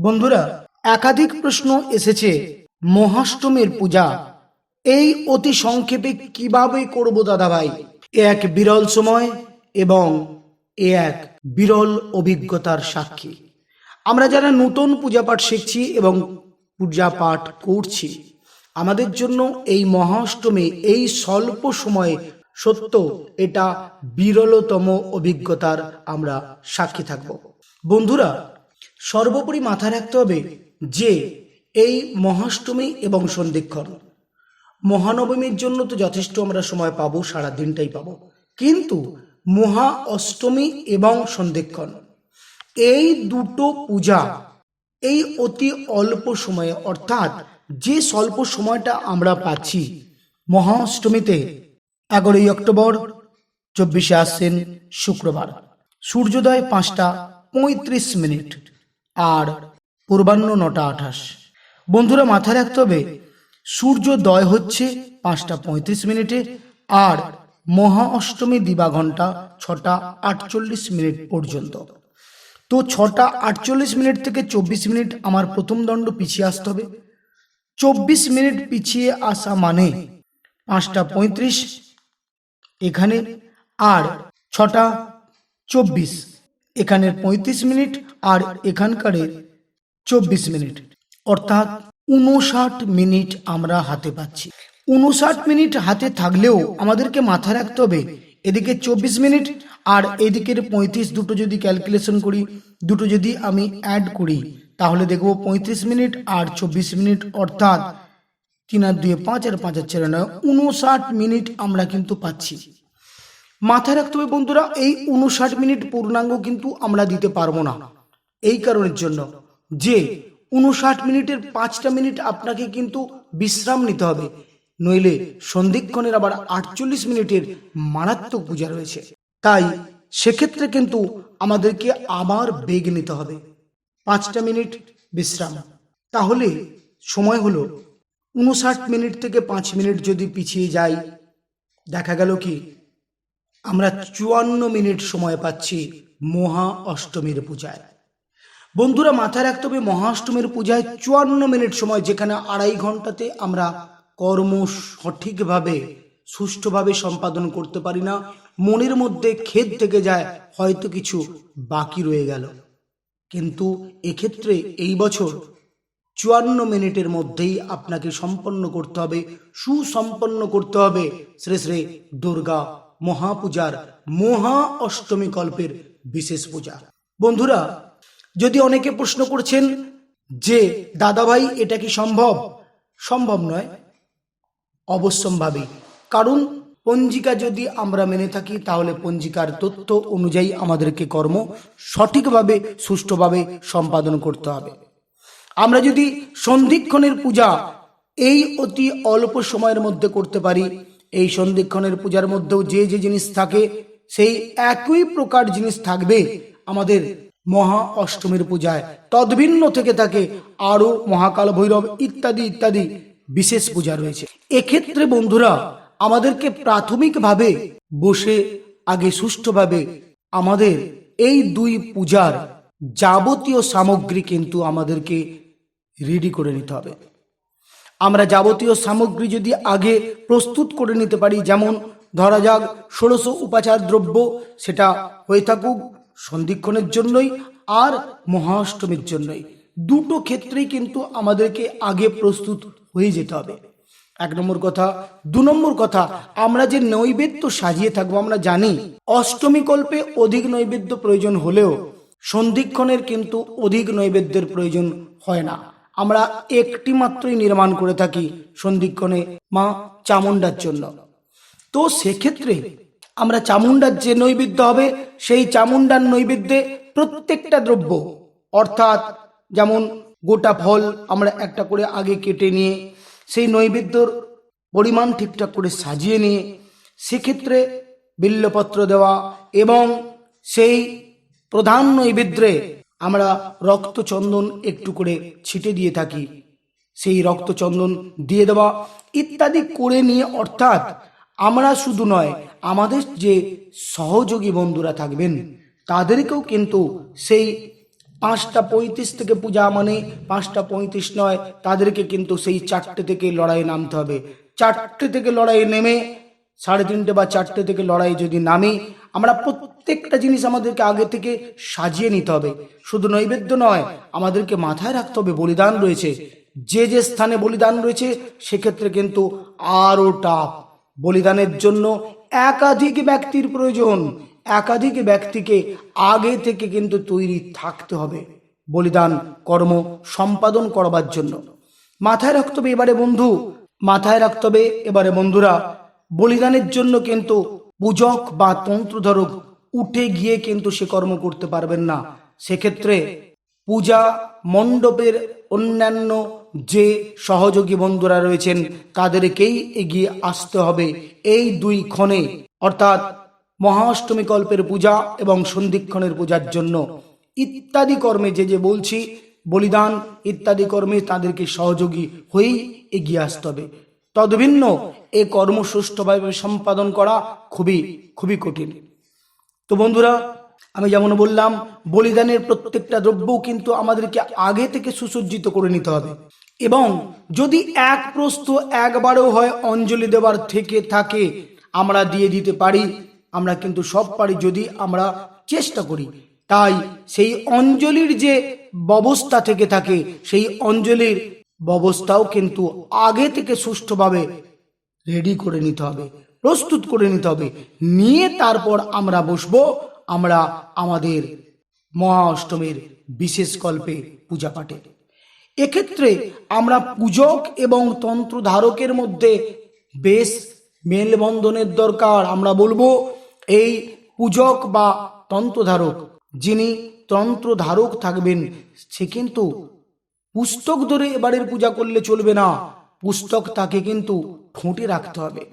বন্ধুরা, একাধিক প্রশ্ন এসেছে। মহাষ্টমীর পূজা। এই অতি সংক্ষেপে কীভাবে করব দাদা ভাই এ এক বিরল সময় এবং এ এক বিরল অভিজ্ঞতার সাক্ষী। আমরা যারা নতুন পূজা পাঠ শিখছি এবং পূজা পাঠ করছি, আমাদের জন্য এই মহাষ্টমী এই স্বল্প সময়ে সত্য, এটা বিরলতম অভিজ্ঞতার আমরা সাক্ষী থাকব। বন্ধুরা, সর্বোপরি মাথায় রাখতে হবে যে এই মহাষ্টমী এবং সন্ধিক্ষণ, মহানবমীর জন্য তো যথেষ্ট আমরা সময় পাবো সারা দিনটাই পাবো। কিন্তু মহা অষ্টমী এবং সন্ধিক্ষণ এই দুটো পূজা, এই অতি অল্প সময়ে, অর্থাৎ যে স্বল্প সময়টা আমরা পাচ্ছি মহা অষ্টমীতে এগারোই অক্টোবর, চব্বিশে আসছেন শুক্রবার। সূর্যোদয় পাঁচটা পঁয়ত্রিশ মিনিট আর পূর্বাহ্ন নটা আঠাশ। বন্ধুরা, মাথায় রাখতে হবে, সূর্যোদয় হচ্ছে পাঁচটা পঁয়ত্রিশ মিনিটে আর মহা অষ্টমী দিবা ঘণ্টা ছটা আটচল্লিশ মিনিট পর্যন্ত। তো ছটা আটচল্লিশ মিনিট থেকে চব্বিশ মিনিট আমার প্রথম দণ্ড পিছিয়ে আসতে হবে। চব্বিশ মিনিট পিছিয়ে আসা মানে পাঁচটা পঁয়ত্রিশ, এখানে আর ছটা চব্বিশ এখানের পঁয়ত্রিশ মিনিট আর এখানকারের চব্বিশ মিনিট। অর্থাৎ উনষাট মিনিট আমরা হাতে পাচ্ছি। উনষাট মিনিট হাতে থাকলেও আমাদেরকে মাথায় রাখতে হবে এদিকে চব্বিশ মিনিট আর এদিকের পঁয়ত্রিশ দুটো যদি ক্যালকুলেশন করি, দুটো যদি আমি অ্যাড করি, তাহলে দেখব পঁয়ত্রিশ মিনিট আর চব্বিশ মিনিট, অর্থাৎ তিন আর দুয়ে পাঁচ আর পাঁচ আর চার নয়, উনষাট মিনিট আমরা কিন্তু পাচ্ছি। মাথায় রাখতে হবে বন্ধুরা, এই উনষাট মিনিট পূর্ণাঙ্গ কিন্তু আমরা দিতে পারব না। এই কারণের জন্য যে উনষাট মিনিটের পাঁচটা মিনিট আপনাকে কিন্তু বিশ্রাম নিতে হবে নইলে সন্ধিক্ষণের আবার আটচল্লিশ মিনিটের মারাত্মক পূজা রয়েছে। তাই সেক্ষেত্রে কিন্তু আমাদেরকে আবার বেগ নিতে হবে। পাঁচটা মিনিট বিশ্রাম। তাহলে সময় হলো। উনষাট মিনিট থেকে পাঁচ মিনিট যদি পিছিয়ে যাই, দেখা গেল কি, আমরা চুয়ান্ন মিনিট সময় পাচ্ছি মহা অষ্টমীর পূজায়। বন্ধুরা, মাথায় রাখতে হবে মহাষ্টমীর পূজায় চুয়ান্ন মিনিট সময়, যেখানে আড়াই ঘন্টাতে আমরা কর্ম সঠিকভাবে, সুষ্ঠুভাবে সম্পাদন করতে পারি না, মনের মধ্যে খেদ থেকে যায়, হয়তো কিছু বাকি রয়ে গেল। কিন্তু এক্ষেত্রে এই বছর চুয়ান্ন মিনিটের মধ্যেই আপনাকে সম্পন্ন করতে হবে, সুসম্পন্ন করতে হবে শ্রী শ্রী দুর্গা মহাপূজার মহা অষ্টমী কল্পের বিশেষ পূজা। বন্ধুরা, যদি অনেকে প্রশ্ন করছেন যে, দাদাভাই, এটা কি সম্ভব? সম্ভব নয়। অবশ্যম্ভাবী। কারণ, পঞ্জিকা যদি আমরা মেনে থাকি, তাহলে পঞ্জিকার তথ্য অনুযায়ী আমাদেরকে কর্ম সঠিকভাবে, সুষ্ঠুভাবে সম্পাদন করতে হবে। আমরা যদি সন্ধিক্ষণের পূজা এই অতি অল্প সময়ের মধ্যে করতে পারি, এই সন্ধিক্ষণের পূজার মধ্যেও যে যে জিনিস থাকে, সেই একই প্রকার জিনিস থাকবে আমাদের মহা অষ্টমীর পূজায়। তদ্ভিন্ন থেকে থাকে আরও মহাকাল ভৈরব ইত্যাদি ইত্যাদি। বিশেষ পূজা রয়েছে। এক্ষেত্রে বন্ধুরা, আমাদেরকে প্রাথমিকভাবে বসে, আগে সুষ্ঠুভাবে আমাদের এই দুই পূজার যাবতীয় সামগ্রী কিন্তু আমাদেরকে রেডি করে নিতে হবে। আমরা যাবতীয় সামগ্রী যদি আগে প্রস্তুত করে নিতে পারি, যেমন ধরা যাক ষোড়শো উপাচার দ্রব্য, সেটা হয়ে থাকুক সন্ধিক্ষণের জন্যই আর মহাষ্টমীর জন্যই। দুটো ক্ষেত্রেই কিন্তু আমাদেরকে আগে প্রস্তুত হয়ে যেতে হবে। এক নম্বর কথা। দু নম্বর কথা, আমরা যে নৈবেদ্য সাজিয়ে থাকব, আমরা জানি অষ্টমী কল্পে অধিক নৈবেদ্য প্রয়োজন হলেও সন্ধিক্ষণের কিন্তু অধিক নৈবেদ্যের প্রয়োজন হয় না। আমরা একটি মাত্রই নির্মাণ করে থাকি সন্ধিক্ষণে মা চামুন্ডার জন্য। তো সেক্ষেত্রে আমরা চামুন্ডার যে নৈবেদ্য হবে, সেই চামুন্ডার নৈবেদ্যে প্রত্যেকটা দ্রব্য, অর্থাৎ যেমন গোটা ফল আমরা একটা করে আগে কেটে নিয়ে, সেই নৈবেদ্যর পরিমাণ ঠিকঠাক করে সাজিয়ে নিয়ে, সেক্ষেত্রে বিল্লপত্র দেওয়া এবং সেই প্রধান নৈবেদ্যে আমরা রক্তচন্দন একটু করে ছিটে দিয়ে থাকি। সেই রক্তচন্দন দিয়ে দেওয়া ইত্যাদি করে নিয়ে অর্থাৎ আমরা শুধু নয়, আমাদের যে সহযোগী বন্ধুরা থাকবেন, তাদেরকেও কিন্তু সেই পাঁচটা পঁয়ত্রিশ থেকে পূজা মানে পাঁচটা পঁয়ত্রিশ নয়, তাদেরকে কিন্তু সেই চারটে থেকে লড়াইয়ে নামতে হবে। চারটে থেকে লড়াইয়ে নেমে, সাড়ে তিনটে বা চারটে থেকে লড়াই যদি নামি, আমরা প্রত্যেকটা জিনিস আমাদেরকে আগে থেকে সাজিয়ে নিতে হবে। শুধু নৈবেদ্য নয়, আমাদেরকে মাথায় রাখতে হবে, বলিদান রয়েছে। যে যে স্থানে বলিদান রয়েছে, সেক্ষেত্রে কিন্তু আরও টাফ। বলিদানের জন্য একাধিক ব্যক্তির প্রয়োজন। একাধিক ব্যক্তিকে আগে থেকে কিন্তু তৈরি থাকতে হবে। বলিদান, কর্ম সম্পাদন করবার জন্য। মাথায় রাখতে হবে এবারে বন্ধু, মাথায় রাখতে হবে এবারে বন্ধুরা, বলিদানের জন্য কিন্তু পূজক বা তন্ত্রধারক উঠে গিয়ে কিন্তু সে কর্ম করতে পারবেন না। সেক্ষেত্রে পূজা মণ্ডপের অন্যান্য যে সহযোগী বন্ধুরা রয়েছেন, তাদেরকেই এগিয়ে আসতে হবে। এই দুই ক্ষণে, অর্থাৎ মহাষ্টমী কল্পের পূজা এবং সন্ধিক্ষণের পূজার জন্য ইত্যাদি কর্মে যে যে বলছি, বলিদান ইত্যাদি কর্মে তাদেরকে সহযোগী হয়েই এগিয়ে আসতে হবে। তদভিন্ন এ কর্ম সুষ্ঠুভাবে সম্পাদন করা খুবই খুবই কঠিন। তো বন্ধুরা, আমি যেমন বললাম, বলিদানের প্রত্যেকটা দ্রব্যও কিন্তু আমাদেরকে আগে থেকে সুসজ্জিত করে নিতে হবে। এবং যদি এক প্রস্ত একবারও হয়, অঞ্জলি দেওয়ার থেকে থাকে, আমরা দিয়ে দিতে পারি আমরা কিন্তু সব পারি যদি আমরা চেষ্টা করি। তাই সেই অঞ্জলির যে ব্যবস্থা থেকে থাকে, সেই অঞ্জলির ব্যবস্থাও কিন্তু আগে থেকে সুষ্ঠুভাবে রেডি করে নিতে হবে, প্রস্তুত করে নিতে হবে। নিয়ে তারপর আমরা বসবো, আমরা আমাদের মহা অষ্টমীর বিশেষ কল্পে পূজা পাঠে। এক্ষেত্রে আমরা পূজক এবং তন্ত্রধারকের মধ্যে বেশ মেলবন্ধনের দরকার। আমরা বলব এই পূজক বা তন্ত্রধারক, যিনি তন্ত্রধারক থাকবেন, সে কিন্তু পুস্তক ধরে এবারের পূজা করলে চলবে না। পুস্তক তাকে কিন্তু ঠোঁটে রাখতে হবে।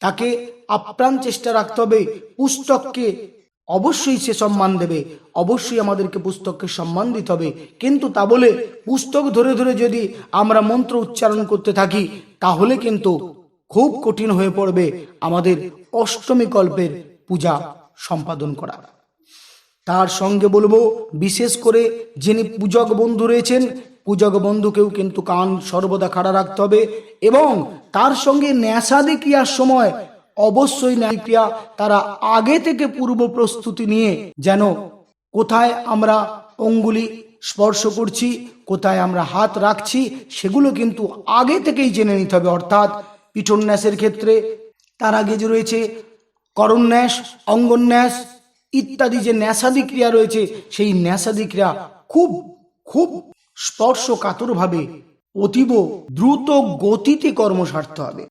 তাকে আপ্রাণ চেষ্টা রাখতে হবে। পুস্তককে অবশ্যই সে সম্মান দেবে। অবশ্যই আমাদেরকে পুস্তককে সম্মান দিতে হবে। কিন্তু তা বলে পুস্তক ধরে ধরে যদি আমরা মন্ত্র উচ্চারণ করতে থাকি, তাহলে কিন্তু খুব কঠিন হয়ে পড়বে আমাদের অষ্টমী কল্পের পূজা সম্পাদন করা। তার সঙ্গে বলব, বিশেষ করে যিনি পূজক বন্ধু রয়েছেন, পূজক বন্ধুকেও কিন্তু কান সর্বদা খাড়া রাখতে হবে এবং তার সঙ্গে ন্যাসাদি ক্রিয়ার সময় অবশ্যই ন্যায় ক্রিয়া তারা আগে থেকে পূর্ব প্রস্তুতি নিয়ে যেন কোথায় আমরা অঙ্গুলি স্পর্শ করছি, কোথায় আমরা হাত রাখছি, সেগুলো কিন্তু আগে থেকেই জেনে নিতে হবে। অর্থাৎ পিঠন্যাসের ক্ষেত্রে তার আগে যে রয়েছে করন্যাস অঙ্গন্যাস ইত্যাদি যে ন্যাসাদি ক্রিয়া রয়েছে সেই ন্যাসাদি ক্রিয়া খুব খুব স্পর্শ কাতরভাবে অতীব দ্রুত গতিতে কর্ম সারতে হবে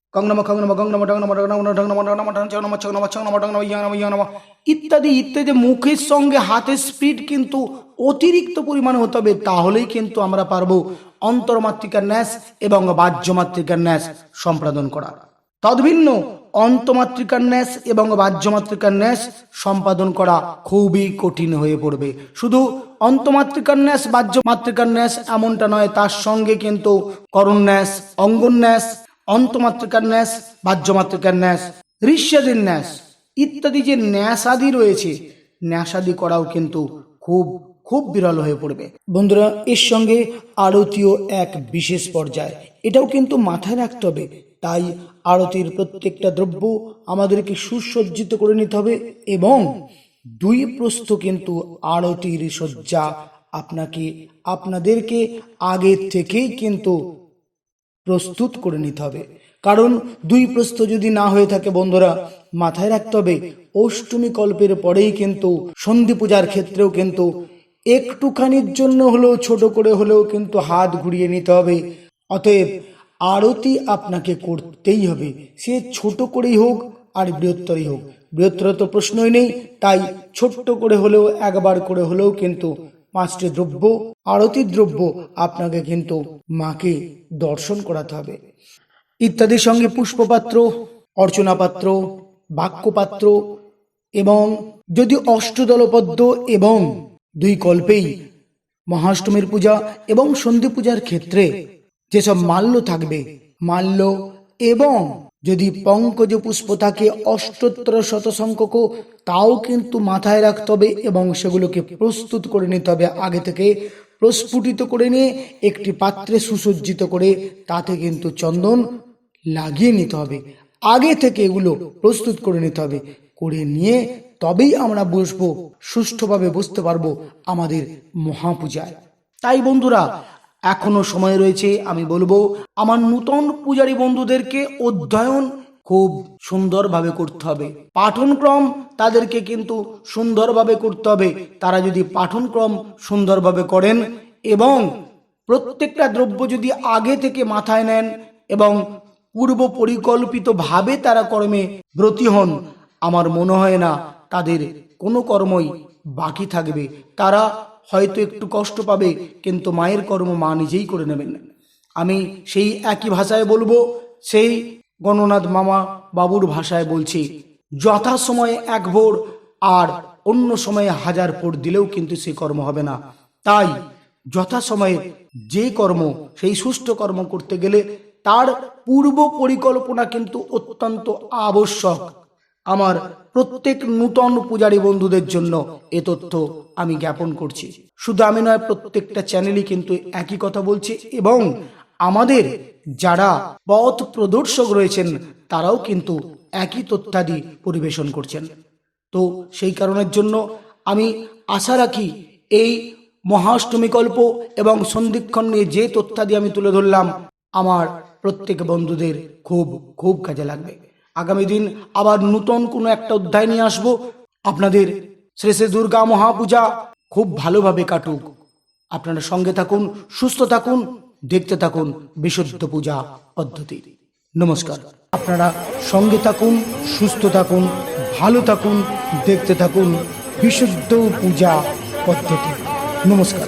ইত্যাদি ইত্যাদি মুখের সঙ্গে হাতের স্পিড কিন্তু অতিরিক্ত পরিমাণে হতে হবে তাহলেই কিন্তু আমরা পারব অন্তর্মাত্রিকার ন্যাস এবং বাহ্যমাত্রিকার ন্যাস সম্পাদন করা তদ্ভিন্ন অন্তমাত্রিকার ন্যাস এবং বাহ্যমাত্রিকার ন্যাস সম্পাদন করা খুবই কঠিন হয়ে পড়বে। শুধু অন্তমাত্রিকার ন্যাস বাহ্যমাত্রিকার ন্যাস এমনটা নয়, তার সঙ্গে কিন্তু করন্যাস অঙ্গন্যাস অন্তমাত্রিকার ন্যাস বাহ্যমাত্রিকার ন্যাস ঋষ্যাদের ন্যাস ইত্যাদি যে ন্যাসাদি রয়েছে, ন্যাসাদি করাও কিন্তু খুব খুব বিরল হয়ে পড়বে। বন্ধুরা, এর সঙ্গে আরতিও এক বিশেষ পর্যায়। এটাও কিন্তু মাথায় রাখতে হবে তাই আরতির প্রত্যেকটা দ্রব্য আমাদেরকে সুসজ্জিত করে নিতে হবে এবং দুই প্রস্থ কিন্তু আরতির সজ্জা আপনাকে, আপনাদেরকে আগে থেকেই কিন্তু প্রস্তুত করে নিতে হবে। কারণ দুই প্রস্থ যদি না হয়ে থাকে বন্ধুরা, মাথায় রাখতে হবে, অষ্টমী কল্পের পরেই কিন্তু সন্ধি পূজার ক্ষেত্রেও কিন্তু একটুখানির জন্য হলেও, ছোট করে হলেও কিন্তু হাত ঘুরিয়ে নিতে হবে। অতএব আরতি আপনাকে করতেই হবে। সে ছোট করেই হোক আর বৃহত্তরই হোক। বৃহত্তর তো প্রশ্নই নেই, তাই ছোট্ট করে হলেও একবার করে হলেও কিন্তু পাঁচটি দ্রব্য, আরতি দ্রব্য আপনাকে কিন্তু মাকে দর্শন করাতে হবে। ইত্যাদির সঙ্গে পুষ্পপাত্র অর্চনা পাত্র বাক্যপাত্র এবং যদি অষ্টদলপদ্ম এবং দুই কল্পেই মহাষ্টমীর পূজা এবং সন্ধি পূজার ক্ষেত্রে যেসব মাল্য থাকবে, মাল্য এবং যদি পঙ্কজ পুষ্প থাকে অষ্টোত্তর শত সংখ্যক, তাও কিন্তু মাথায় রাখতে হবে এবং সেগুলোকে প্রস্তুত করে নিতে হবে। আগে থেকে প্রস্ফুটিত করে নিয়ে একটি পাত্রে সুসজ্জিত করে তাতে কিন্তু চন্দন লাগিয়ে নিতে হবে। আগে থেকে এগুলো প্রস্তুত করে নিতে হবে। করে নিয়ে তবেই আমরা বসবো, সুষ্ঠুভাবে বুঝতে পারব আমাদের মহাপূজায়। তাই বন্ধুরা এখনও সময় রয়েছে, আমি বলব, আমার নূতন পূজারী বন্ধুদেরকে অধ্যয়ন খুব সুন্দরভাবে করতে হবে। পাঠনক্রম তাদেরকে কিন্তু সুন্দরভাবে করতে হবে। তারা যদি পাঠনক্রম সুন্দরভাবে করেন এবং প্রত্যেকটা দ্রব্য যদি আগে থেকে মাথায় নেন এবং পূর্ব পরিকল্পিতভাবে তারা কর্মে ব্রতী হন, আমার মনে হয় না তাদের কোনো কর্মই বাকি থাকবে। তারা হয়তো একটু কষ্ট পাবে, কিন্তু মায়ের কর্ম মা নিজেই করে নেবেন। আমি সেই একই ভাষায় বলব, সেই গণনাথ মামা বাবুর ভাষায় বলছি, যথাসময়ে এক ভোর আর অন্য সময়ে হাজার ভোর দিলেও কিন্তু সে কর্ম হবে না। তাই যথাসময়ে যে কর্ম, সেই সুষ্ঠু কর্ম করতে গেলে তার পূর্ব পরিকল্পনা কিন্তু অত্যন্ত আবশ্যক। আমার প্রত্যেক নূতন পূজারী বন্ধুদের জন্য এ তথ্য আমি জ্ঞাপন করছি। শুধু আমি নয়, প্রত্যেকটা চ্যানেলই কিন্তু একই কথা বলছে এবং আমাদের যারা পথ প্রদর্শক রয়েছেন, তারাও কিন্তু একই তথ্যাদি পরিবেশন করছেন। তো সেই কারণের জন্য আমি আশা রাখি এই মহাষ্টমী কল্প এবং সন্ধিক্ষণ নিয়ে যে তথ্যাদি আমি তুলে ধরলাম, আমার প্রত্যেক বন্ধুদের খুব খুব কাজে লাগবে। আগামী দিন আবার নূতন কোনো একটা অধ্যায় নিয়ে আসব। আপনাদের শ্রী শ্রী দুর্গা মহাপূজা খুব ভালোভাবে কাটুক। আপনারা সঙ্গে থাকুন, সুস্থ থাকুন, দেখতে থাকুন বিশুদ্ধ পূজা পদ্ধতি। নমস্কার। আপনারা সঙ্গে থাকুন, সুস্থ থাকুন, ভালো থাকুন, দেখতে থাকুন বিশুদ্ধ পূজা পদ্ধতি। নমস্কার।